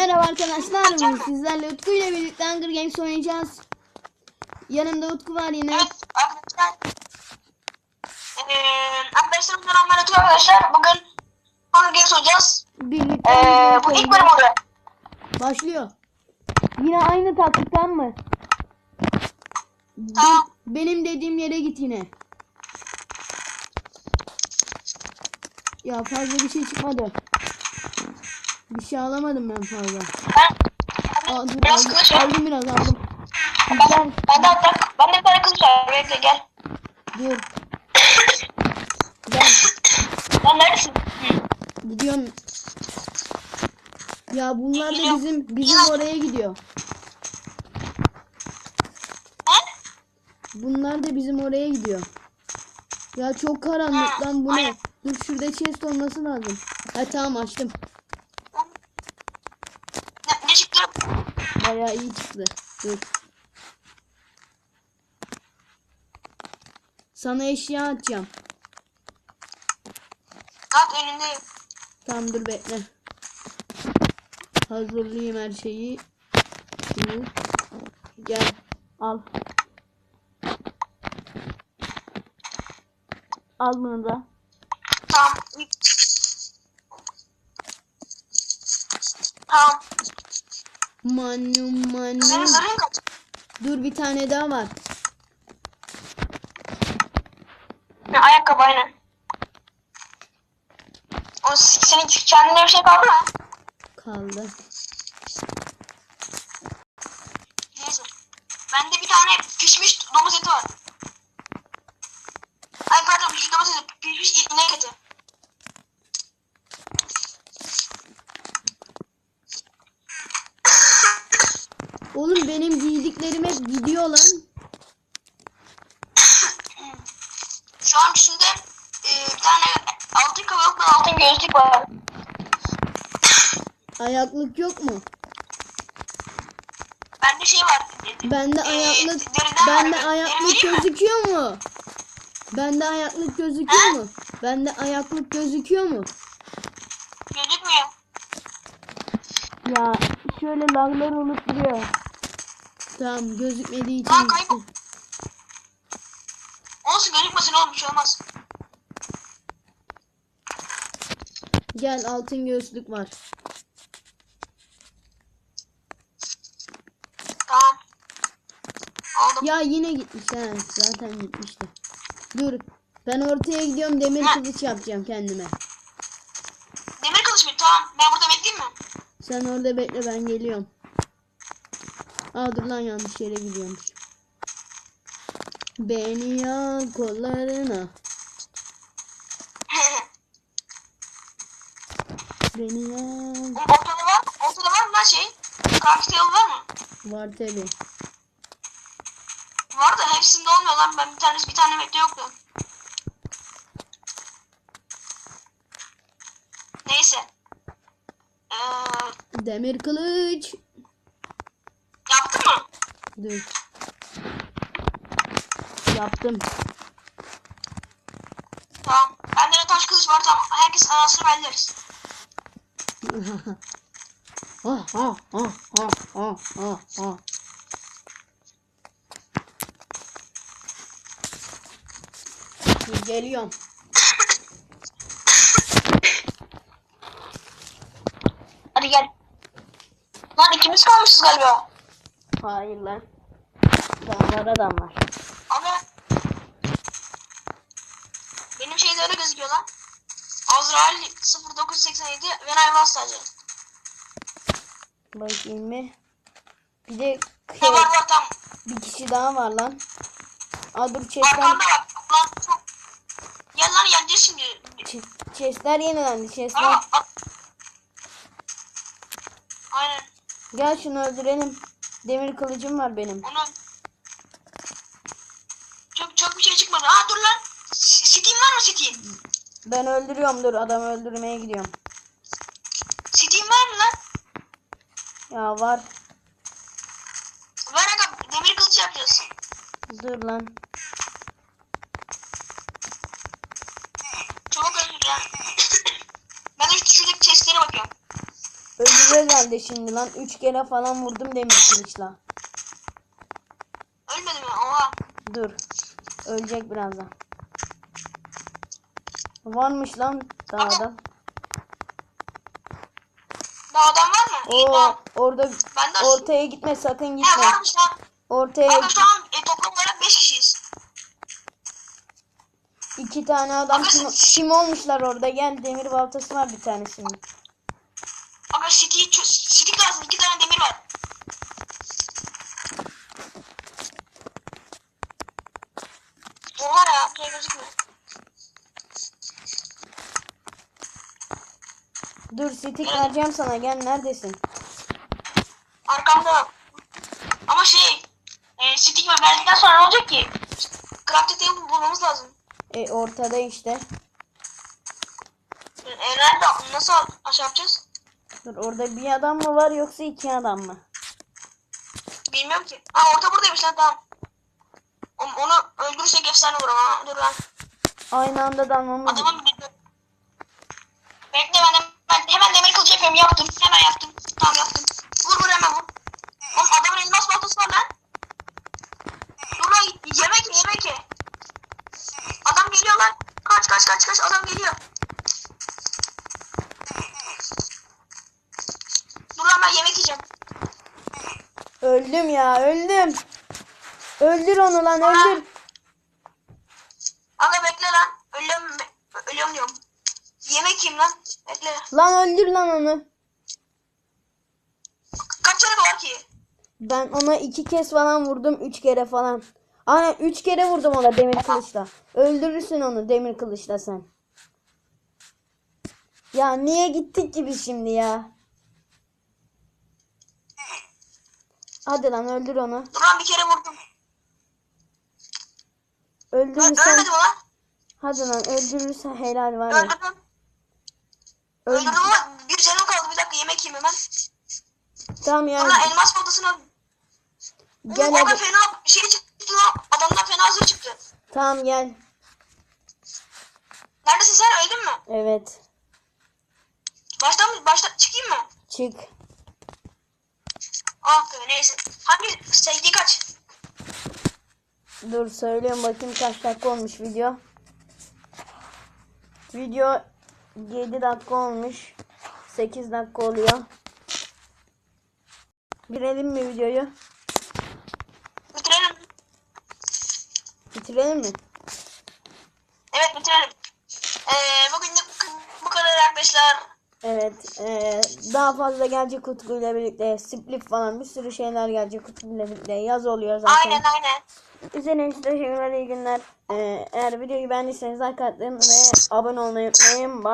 Merhaba arkadaşlar. Bugün sizlerle Utku ile birlikte Hunger Games oynayacağız. Yanımda Utku var yine. Evet arkadaşlar. Ee, Utku arkadaşlar. Bugün Hunger Games oynayacağız. Birlikte Ee, bu ilk bölüm oluyor. Başlıyor. Yine aynı taktikten mı? Be- Tamam. benim dediğim yere git yine. Ya fazla bir şey çıkmadı. Bir şey alamadım ben fazla. Ben, dur, biraz aldım, kılıç aldım biraz aldım. Ben, Güzel. ben de hatta ben de bir tane kılıç var. Bekle gel. Dur. Gel. Lan neredesin? Gidiyorum. Ya bunlar da bizim bizim oraya gidiyor. Bunlar da bizim oraya gidiyor. Ya çok karanlık lan bu ne? Dur şurada chest olması lazım. Ha tamam açtım. Ne, ne çıktı? Bayağı iyi çıktı. Dur. Sana eşya atacağım. At önündeyim. Tamam dur bekle. Hazırlayayım her şeyi. Şunu. Gel. Al. Al bunu da. Tamam. Tamam. Manu manu. Senin zırhın kaç? Dur bir tane daha var. Ha, ayakkabı aynen. O senin kendine bir şey kaldı mı? Kaldı. Neyse. Bende bir tane pişmiş domuz eti var. Ay pardon pişmiş domuz eti. Pişmiş inek eti. Oğlum benim giydiklerim hep gidiyor lan. Şu an içinde e, bir tane altın kavaluk ve altın gözlük var. Ayaklık yok mu? Bende şey var. Bende Ee, ayaklık deriden bende var. ayaklık vereyim mi? gözüküyor mu? Bende ayaklık gözüküyor Ha? mu? Bende ayaklık gözüküyor mu? Gözükmüyor. Ya şöyle laglar olup duruyor. Tamam gözükmediği için Lan kaybol. gitti. Olsun gözükmesin oğlum bir şey olmaz. Gel altın göğüslük var. Tamam. Aldım. Ya yine gitmiş ha. Zaten gitmişti. Dur. Ben ortaya gidiyorum demir Ha. kılıç yapacağım kendime. Demir kılıç mı? Tamam. Ben burada? Sen orada bekle ben geliyorum. Aa dur lan yanlış yere gidiyormuş. Beni al kollarına. Beni al. Ortada var. Ortada var mı lan şey? Yol var mı? Var tabi. Var da hepsinde olmuyor lan. Ben bir tanesi bir tane bekle yoktu. Neyse. Demir kılıç. yaptın mı? Dur. Yaptım. Tamam. Bende de taş kılıç var tamam. Herkes anasını halleriz. ah ah ah ah ah ah ah. Geliyorum. Hadi gel. Lan ikimiz kalmışız galiba. Hayır lan. Daha var adam var. Ama benim şeyde öyle gözüküyor lan. Azrail 0987 ve Nayvaz sadece. Bakayım mı? Bir de Ne var var tam bir kişi daha var lan. Aa dur chestler, arkanda bak. Lan çok. Gel lan yeneceğiz şimdi. ch- chestler yenilendi chestler. Aa, Aynen. Gel şunu öldürelim. Demir kılıcım var benim. Onu çok çok bir şey çıkmadı. Aa dur lan. Steam var mı Steam? Ben öldürüyorum dur adamı öldürmeye gidiyorum. Steam var mı lan? Ya var. Ver aga demir kılıç yapacağız. Dur lan. Sıra geldi şimdi lan. Üç kere falan vurdum demir kılıçla. Ölmedi mi? Oha. Dur. Ölecek birazdan. Varmış lan dağda. Daha adam var mı? İyi Oo, tamam. orada Ben de ortaya gitme sakın gitme. varmış lan. Ortaya Kanka şu an e, toplam olarak 5 kişiyiz. iki tane adam kim, kim olmuşlar orada gel demir baltası var bir tanesinin. Aga City'yi çö- City lazım. 2 tane demir var. Gözükmüyor. Dur stick vereceğim sana gel neredesin? Arkamda. Ama şey. E, stick ve verdikten sonra ne olacak ki? Crafting table bulmamız lazım. E ortada işte. E, nerede? Nasıl aşağı yapacağız? Dur orada bir adam mı var yoksa iki adam mı? Bilmiyorum ki. Ha orta buradaymış lan tamam. Onu öldürürsek efsane olur ama. Dur lan. Aynı anda dalmamız. Adamın bir Bekle ben, de, ben hemen demir kılıcı yapıyorum. Yaptım. Hemen yaptım. Tamam yaptım. Vur vur hemen vur. Oğlum adamın elmas baltası var lan. Dur lan yemek ye yemek ye. Adam geliyor lan. Kaç kaç kaç kaç adam geliyor. Dur lan ben yemek yiyeceğim. Öldüm ya öldüm. Öldür onu lan öldür. Aga bekle lan. Ölüyorum. Ölüyorum diyorum. Yemek yiyeyim lan. Bekle. Lan öldür lan onu. Kaç tane var ki? Ben ona iki kez falan vurdum. Üç kere falan. Aynen üç kere vurdum ona demir kılıçla. Öldürürsün onu demir kılıçla sen. Ya niye gittik ki biz şimdi ya? Hadi lan öldür onu. Dur lan bir kere vurdum. Öldürürsen. ölmedi mi lan? Hadi lan öldürürsen helal var ya. Öldürdüm. Öl Öldürdüm ama bir canım kaldı. Bir dakika yemek yiyeyim hemen. tamam ya. Sonra elmas baltasını Gel Oğlum hadi. fena bir şey çıktı lan. Adamdan fena zırh çıktı. Tamam gel. Neredesin sen? Öldün mü? Evet. Baştan mı? Baştan çıkayım mı? Çık. Ah neyse. Hangi sevgi kaç? Dur söylüyorum bakayım kaç dakika olmuş video. Video 7 dakika olmuş. 8 dakika oluyor. Bitirelim mi videoyu? Bitirelim. Bitirelim mi? Evet bitirelim. Ee, bugün de bu- bu kadar arkadaşlar. Evet. eee, daha fazla gelecek Utku ile birlikte. Split falan bir sürü şeyler gelecek Utku ile birlikte. Yaz oluyor zaten. Aynen aynen. İzlediğiniz için teşekkürler. iyi günler. Eee, eğer videoyu beğendiyseniz like atmayı ve abone olmayı unutmayın. Bye.